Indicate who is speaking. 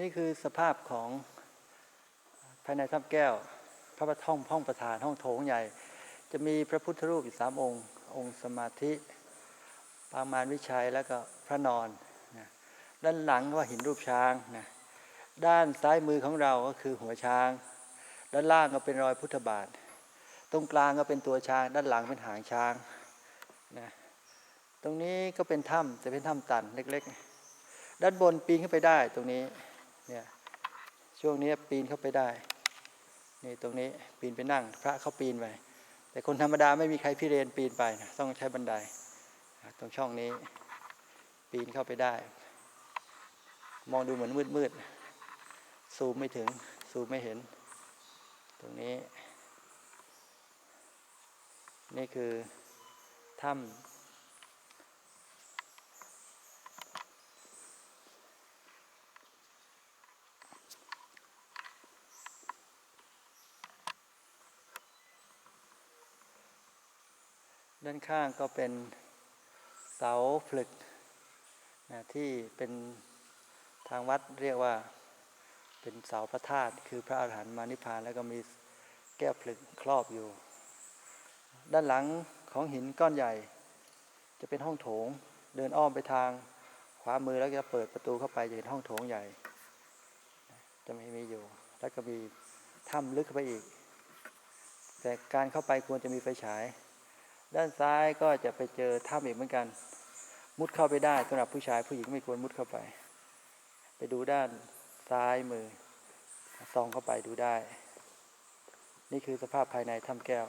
Speaker 1: นี่คือสภาพของภายในถ้ำแก้ว พระประท่องห้องประธานห้องโถงใหญ่ จะมีพระพุทธรูปอยู่สามองค์ องค์สมาธิ ปางมารวิชัยแล้วก็พระนอนนะด้านหลังว่าหินรูปช้างนะด้านซ้ายมือของเราก็คือหัวช้าง ด้านล่างก็เป็นรอยพุทธบาท ตรงกลางก็เป็นตัวช้าง ด้านหลังเป็นหางช้างนะตรงนี้ก็เป็นถ้ำจะเป็นถ้ำตันเล็ก ๆ ด้านบนปีนขึ้นไปได้ตรงนี้ เนี่ยช่วงนี้ปีนเข้าไปได้นี่ตรงนี้ปีนไปนั่ง พระเขาปีนไปแต่คนธรรมดาไม่มีใครพิเรนปีนไปนะต้องใช้บันไดตรงช่องนี้ ปีนเข้าไปได้ มองดูเหมือนมืดๆซูมไม่ถึงซูมไม่เห็น ตรงนี้ นี่คือถ้ำ ด้านข้างก็เป็นเสาผลึกนะที่เป็นทางวัดเรียกว่าเป็นเสาพระธาตุคือพระอาหารหันต์มานิพพานแล้วก็มีแก้วผลึกครอบอยู่ ด้านหลังของหินก้อนใหญ่ จะเป็นห้องโถง เดินอ้อมไปทางขวามือแล้วจะเปิดประตูเข้าไปจะเห็นห้องโถงใหญ่ จะไมีมีอยู่ แล้วก็มีถ้ำลึกเข้าไปอีก แต่การเข้าไปควรจะมีไฟฉาย ด้านซ้ายก็จะไปเจอถ้ำอีกเหมือนกัน มุดเข้าไปได้สำหรับผู้ชายผู้หญิงไม่ควรมุดเข้าไป ไปดูด้านซ้ายมือซองเข้าไปดูได้ นี่คือสภาพภายในถ้ำแก้ว